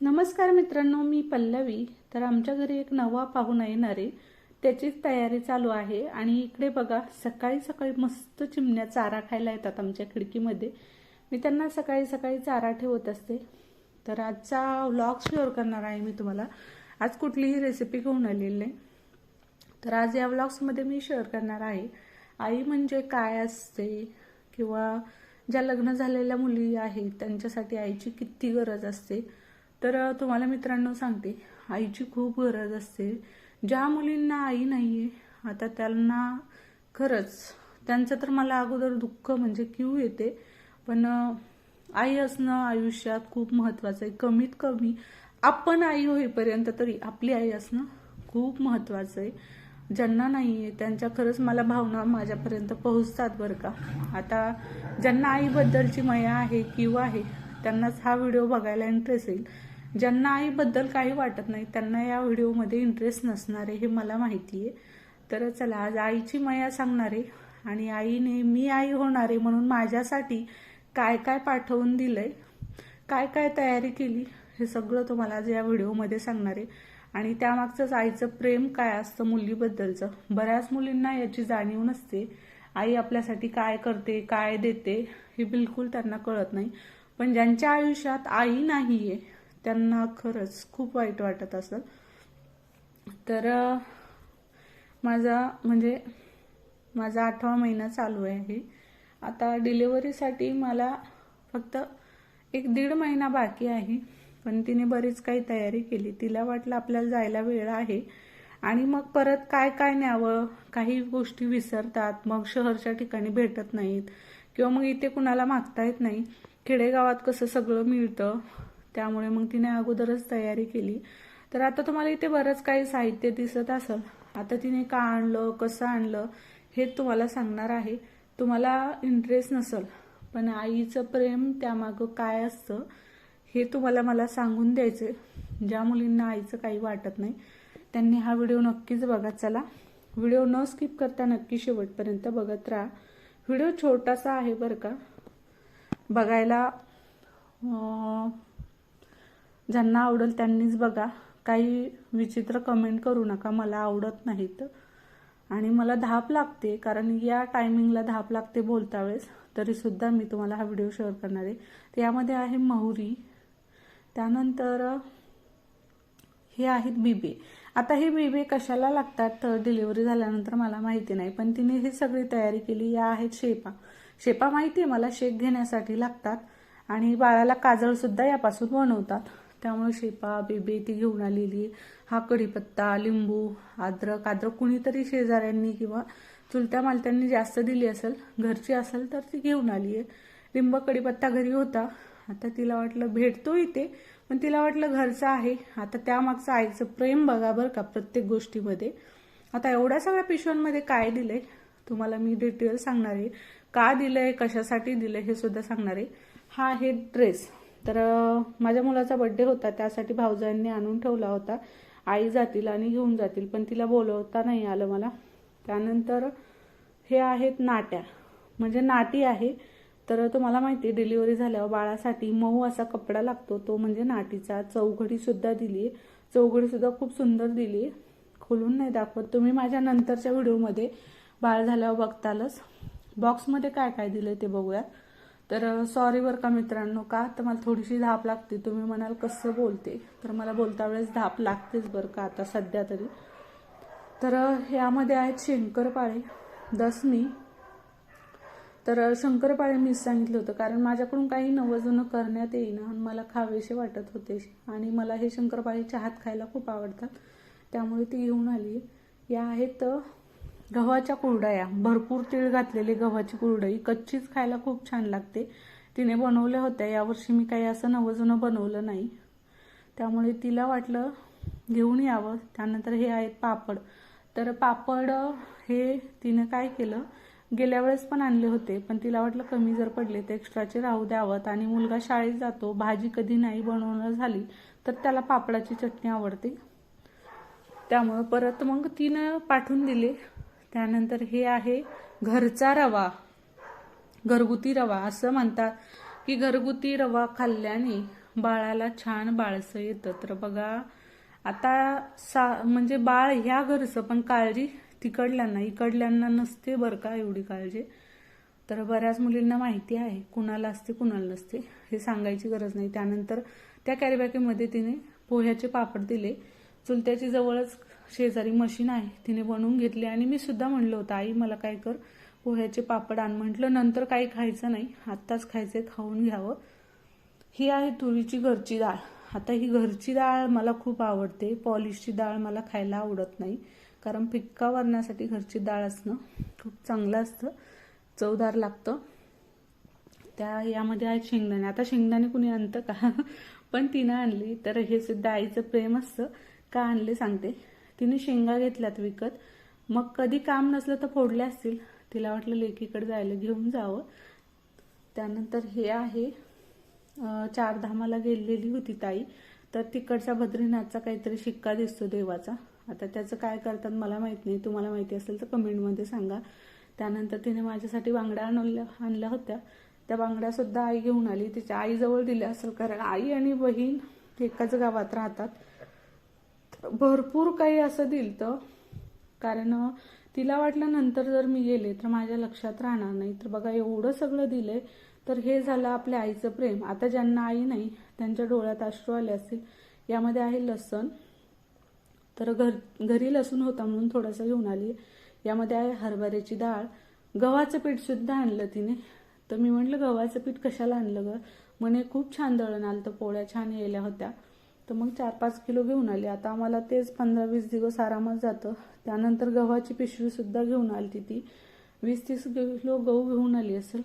नमस्कार मित्रांनो मी पल्लवी. तर आमच्या घरी एक नवा पाहुणा येणार. आहे त्याचीच तयारी चालू आहे. आणि इकडे बघा सकाळी सकाळी मस्त चिमण्या चारा खायला येतात आमच्या खिडकीमध्ये. मी त्यांना सकाळी सकाळी चारा ठेवत असते. तर आजचा व्लॉग शेअर करणार आहे मी तुम्हाला. आज कुठलीही रेसिपी घेऊन आलेली नाही. तर आज या व्लॉग्समध्ये मी शेअर करणार आहे. आई म्हणजे काय असते किंवा ज्या लग्न झालेल्या मुली आहेत त्यांच्यासाठी आईची किती गरज असते तर तुम्हाला मित्रांनो सांगते. आईची खूप गरज असते. ज्या मुलींना आई नाही आहे आता त्यांना खरंच त्यांचं तर मला अगोदर दुःख म्हणजे क्यू येते. पण आई असणं आयुष्यात खूप महत्त्वाचं आहे. कमीत कमी आपण आई होईपर्यंत तरी आपली आई असणं खूप महत्त्वाचं आहे. ज्यांना नाही आहे त्यांच्या खरंच मला भावना माझ्यापर्यंत पोहोचतात बरं का. आता ज्यांना आईबद्दलची मया आहे किंवा आहे त्यांनाच हा व्हिडिओ बघायला इंटरेस्ट येईल. ज्यांना आईबद्दल काही वाटत नाही त्यांना या व्हिडिओमध्ये इंटरेस्ट नसणार आहे हे मला माहिती आहे. तर चला आज आईची मया सांगणार आहे आणि आईने मी आई होणार आहे म्हणून माझ्यासाठी काय काय पाठवून दिलंय काय काय तयारी केली हे सगळं तुम्हाला आज या व्हिडिओमध्ये सांगणार आहे. आणि त्यामागचंच आईचं प्रेम काय असतं मुलीबद्दलचं बऱ्याच मुलींना याची जाणीव नसते. आई आपल्यासाठी काय करते काय देते हे बिलकुल त्यांना कळत नाही. पण ज्यांच्या आयुष्यात आई नाहीये त्यांना खरंच खूप वाईट वाटत असेल. तर माझा म्हणजे माझा आठवा महिना चालू आहे आता डिलिव्हरीसाठी मला फक्त एक दीड महिना बाकी आहे पण तिने बरीच काही तयारी केली. तिला वाटलं आपल्याला जायला वेळ आहे. आणि मग परत काय काय न्यावं? काही गोष्टी विसरतात. मग शहरच्या ठिकाणी भेटत नाहीत. किंवा मग इथे कुणाला मागता येत नाही. खेडेगावात कसं सगळं मिळतं? त्यामुळे मग तिने अगोदरच तयारी केली. तर आता तुम्हाला इथे बरंच काही साहित्य दिसत असेल. आता तिने का आणलं कसं आणलं हे तुम्हाला सांगणार आहे. तुम्हाला इंटरेस्ट नसेल पण आईचं प्रेम त्यामागं काय असतं हे तुम्हाला मला सांगून द्यायचं ज्या मुलींना आईचं काही वाटत नाही त्यांनी हा व्हिडिओ नक्कीच बघा. चला व्हिडिओ न स्किप करता नक्की शेवटपर्यंत बघत राहा. व्हिडिओ छोटासा आहे बरं का. बघायला ज्यांना आवडेल त्यांनीच बघा. काही विचित्र कमेंट करू नका. मला आवडत नाहीत. आणि मला धाप लागते. कारण या टायमिंगला धाप लागते बोलता वेळेस. तरी सुद्धा मी तुम्हाला हा व्हिडिओ शेअर करणार आहे. तर यामध्ये आहे महुरी त्यानंतर हे आहेत बिबे. आता हे बिबे कशाला लागतात? डिलिव्हरी झाल्यानंतर मला माहिती नाही. पण तिने ही सगळी तयारी केली. या आहेत शेपा. शेपा माहिती आहे? मला शेक घेण्यासाठी लागतात. आणि बाळाला काजळ सुद्धा यापासून बनवतात. त्यामुळे शेपा बेबे ती घेऊन आलेली. हा कढीपत्ता लिंबू अद्रक अद्रक कुणीतरी शेजाऱ्यांनी किंवा चुलत्या मालत्यांनी जास्त दिली असेल घरची असेल तर ती घेऊन आली आहे. लिंब कढीपत्ता घरी होता. आता तिला वाटलं भेटतो इथे पण तिला वाटलं घरचं आहे. आता त्यामागचं आईचं प्रेम बघा बरं का प्रत्येक गोष्टीमध्ये. आता एवढ्या सगळ्या पिशव्यांमध्ये काय दिलंय? तुम्हाला मी डिटेल सांगणार आहे. का दिलंय? कशासाठी दिलंय? हे सुद्धा सांगणार आहे. हा आहे ड्रेस. तर माझ्या मुलाचा बड्डे होता त्यासाठी भाऊजांनी आणून ठेवला होता. आई जातील आणि घेऊन जातील पण तिला बोलवता नाही आलं मला. त्यानंतर हे आहेत नाट्या. म्हणजे नाटी आहे तर तुम्हाला माहिती आहे डिलिव्हरी झाल्यावर बाळासाठी मऊ असा कपडा लागतो तो म्हणजे नाटीचा. चौघडी सुद्धा दिली आहे चौघडी सुद्धा खूप सुंदर दिली आहे खोलून नाही दाखवत. तुम्ही माझ्या नंतरच्या व्हिडिओमध्ये बाळ झाल्यावर बघतालच. बॉक्समध्ये काय काय दिलं ते बघूया तर सॉरी बरं का मित्रांनो का तर मला थोडीशी धाप लागते? तुम्ही म्हणाल कसं बोलते? तर मला बोलता वेळेस धाप लागतेच बरं का आता सध्या तरी. तर यामध्ये आहेत शंकरपाळे दसमी तर शंकरपाळे मी सांगितलं होतं कारण माझ्याकडून काही नवजुनं करण्यात येईना आणि मला खावेसे वाटत होते. आणि मला हे शंकरपाळे चहात खायला खूप आवडतात. त्यामुळे ती घेऊन आली या आहेत गव्हाच्या कुरडया भरपूर तीळ घातलेली गव्हाची कुरडई कच्चीच खायला खूप छान लागते. तिने बनवल्या होत्या यावर्षी मी काही असं नवजुनं बनवलं नाही. त्यामुळे तिला वाटलं घेऊन यावं. त्यानंतर हे आहेत पापड. तर पापड हे तिने काय केलं गेल्या वेळेस पण आणले होते पण तिला वाटलं कमी जर पडले तर एक्स्ट्राचे राहू द्यावत. आणि मुलगा शाळेत जातो भाजी कधी नाही बनवणं झाली तर त्याला पापडाची चटणी आवडते. त्यामुळं परत मग तिनं पाठवून दिले. त्यानंतर हे आहे घरचा रवा. घरगुती रवा असं म्हणतात की घरगुती रवा खाल्ल्याने बाळाला छान बाळसं येतं. तर बघा आता सा म्हणजे बाळ ह्या घरचं पण काळजी तिकडल्यांना इकडल्यांना नसते बरं का एवढी काळजी. तर बऱ्याच मुलींना माहिती आहे कुणाला असते कुणाला नसते हे सांगायची गरज नाही. त्यानंतर त्या कॅरीबॅगेमध्ये तिने पोह्याचे पापड दिले. चुलत्याची जवळच शेजारी मशीन आहे तिने बनवून घेतली आणि मी सुद्धा म्हणलं होतं आई मला काय कर पोह्याचे पापड आण. म्हटलं नंतर काही खायचं नाही आत्ताच खायचे खाऊन घ्यावं. ही आहे तुरीची घरची डाळ. आता ही घरची डाळ मला खूप आवडते. पॉलिशची डाळ मला खायला आवडत नाही कारण फिक्का वरण्यासाठी घरची डाळ असणं खूप चांगलं असतं चवदार लागतं. त्या यामध्ये आहेत शेंगदाणे. आता शेंगदाणे कुणी आणतं का? पण तिनं आणली तर हे सुद्धा आईचं प्रेम असतं. का आणले सांगते. तिने शेंगा घेतल्यात विकत. मग कधी काम नसलं तर फोडले असतील. तिला वाटलं लेकीकडे जायला घेऊन जावं. त्यानंतर हे आहे चारधामाला गेलेली होती ताई. तर तिकडच्या बद्रीनाथचा काहीतरी शिक्का दिसतो देवाचा. आता त्याचं काय करतात मला माहीत नाही. तुम्हाला माहिती असेल तर कमेंटमध्ये सांगा. त्यानंतर तिने माझ्यासाठी बांगड्या आणल्या आणल्या होत्या. त्या बांगड्या सुद्धा आई घेऊन आली. तिच्या आईजवळ दिल्या असेल. कारण आई आणि बहीण एकाच गावात राहतात. भरपूर काही असं दिलं तर कारण तिला वाटलं नंतर जर मी गेले तर माझ्या लक्षात राहणार नाही. तर बघा एवढं सगळं दिलंय. तर हे झालं आपल्या आईचं प्रेम. आता ज्यांना आई नाही त्यांच्या डोळ्यात अश्रू आले असतील. यामध्ये आहे लसण. तर घर घरी लसूण होता म्हणून थोडासा घेऊन आली. यामध्ये आहे हरभऱ्याची डाळ. गव्हाचं पीठ सुद्धा आणलं तिने. तर मी म्हटलं गव्हाचं पीठ कशाला आणलं ग? म्हणे खूप छान दळण आलं तर पोळ्या छान यायला होत्या. तर मग चार पाच किलो घेऊन आली. आता आम्हाला तेच पंधरा वीस दिवस आरामात जातं. त्यानंतर गव्हाची पिशवी सुद्धा घेऊन आली ती. वीस तीस किलो गहू घेऊन आली असेल.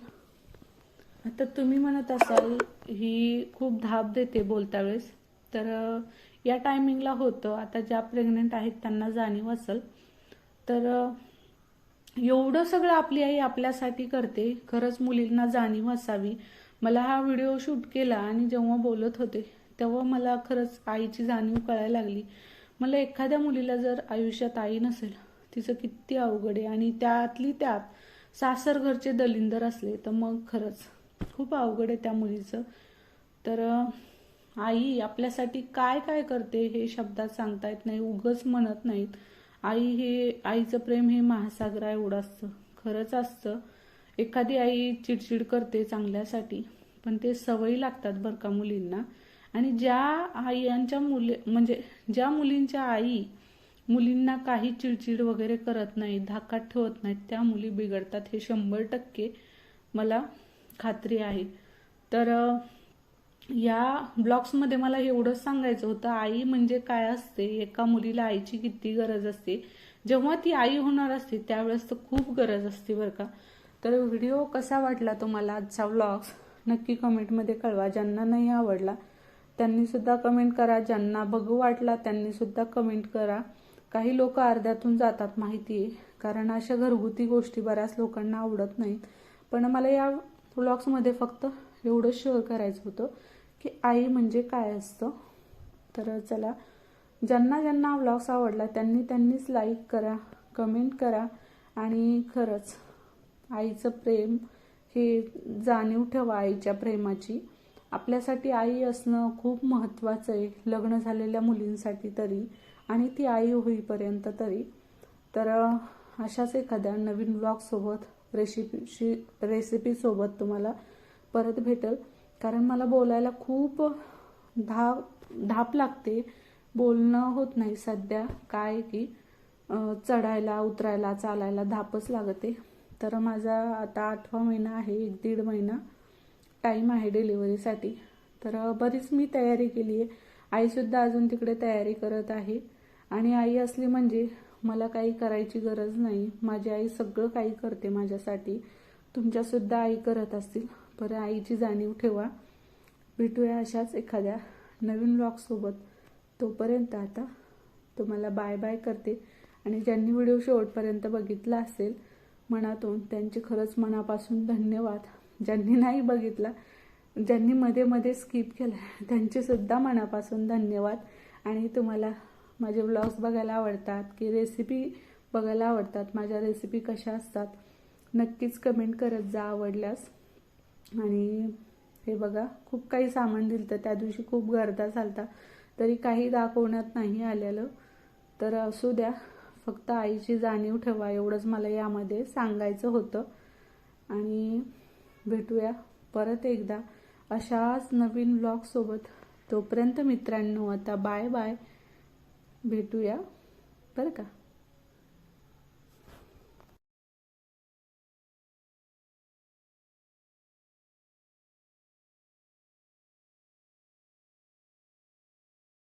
आता तुम्ही म्हणत असाल ही खूप धाप देते बोलता वेळेस तर या टायमिंगला होतं. आता ज्या प्रेग्नेंट आहेत त्यांना जाणीव असेल. तर एवढं सगळं आपली आई आपल्यासाठी करते. खरंच मुलींना जाणीव असावी. मला हा व्हिडिओ शूट केला आणि जेव्हा बोलत होते तेव्हा मला खरंच आईची जाणीव कळायला लागली. मला एखाद्या मुलीला जर आयुष्यात आई नसेल तिचं किती अवघड आहे आणि त्यातली त्यात सासर घरचे दलिंदर असले तर मग खरंच खूप अवघड आहे त्या मुलीचं. तर आई आपल्यासाठी काय काय करते हे शब्दात सांगता येत नाही उगच म्हणत नाहीत. आई हे आईचं प्रेम हे महासागरा एवढं असतं खरंच असतं. एखादी आई चिडचिड करते चांगल्यासाठी. पण ते सवयी लागतात बरं का मुलींना. आणि ज्या आईयांच्या मुले म्हणजे ज्या मुलींच्या आई मुलींना काही चिडचिड वगैरे करत नाहीत धाकात ठेवत नाहीत त्या मुली बिघडतात हे शंभर टक्के मला खात्री आहे. तर या ब्लॉग्समध्ये मला एवढंच सांगायचं होतं आई म्हणजे काय असते? एका मुलीला आईची किती गरज असते? जेव्हा ती आई होणार असते त्यावेळेस तर खूप गरज असते बरं का. तर व्हिडिओ कसा वाटला तुम्हाला आजचा व्लॉग्स नक्की कमेंटमध्ये कळवा. ज्यांना नाही आवडला त्यांनी सुद्धा कमेंट करा. ज्यांना बघू वाटला त्यांनी सुद्धा कमेंट करा. काही लोक अर्ध्यातून जातात माहिती आहे कारण अशा घरगुती गोष्टी बऱ्याच लोकांना आवडत नाहीत. पण मला या व्लॉग्समध्ये फक्त एवढं शेअर करायचं होतं की आई म्हणजे काय असतं? तर चला ज्यांना ज्यांना व्लॉग्स आवडला त्यांनी त्यांनीच लाईक करा कमेंट करा. आणि खरंच आईचं प्रेम हे जाणीव ठेवा आईच्या प्रेमाची. आपल्यासाठी आई असणं खूप महत्त्वाचं आहे लग्न झालेल्या मुलींसाठी तरी आणि ती आई होईपर्यंत तरी. तर अशाच एखाद्या नवीन ब्लॉगसोबत रेसिपीशी रेसिपीसोबत तुम्हाला परत भेटेल. कारण मला बोलायला खूप धाप धाप लागते. बोलणं होत नाही सध्या. काय की चढायला उतरायला चालायला धापच लागते. तर माझा आता आठवा महिना आहे एक दीड महिना टाईम आहे डिलिव्हरीसाठी तर बरीच मी तयारी केली आहे. आईसुद्धा अजून तिकडे तयारी करत आहे. आणि आई असली म्हणजे मला काही करायची गरज नाही. माझी आई सगळं काही करते माझ्यासाठी. तुमच्यासुद्धा आई करत असतील. बरं आईची जाणीव ठेवा. भेटूया अशाच एखाद्या नवीन ब्लॉगसोबत तोपर्यंत आता तुम्हाला बाय बाय करते. आणि ज्यांनी व्हिडिओ शेवटपर्यंत बघितला असेल मनातून त्यांचे खरंच मनापासून धन्यवाद. ज्यांनी नाही बघितला ज्यांनी मध्ये मध्ये स्किप केला त्यांचे सुद्धा मनापासून धन्यवाद. आणि तुम्हाला माझे ब्लॉग्स बघायला आवडतात की रेसिपी बघायला आवडतात माझ्या रेसिपी कशा असतात नक्कीच कमेंट करत जा आवडल्यास. आणि हे बघा खूप काही सामान दिलं तर त्या दिवशी खूप गर्दा झालता. तरी काही दाखवण्यात नाही आलेलं. तर असू द्या. फक्त आईची जाणीव ठेवा एवढंच मला यामध्ये सांगायचं होतं. आणि भेटूया परत एकदा अशाच नवीन ब्लॉगसोबत तोपर्यंत मित्रांनो आता बाय बाय भेटूया. बरं का?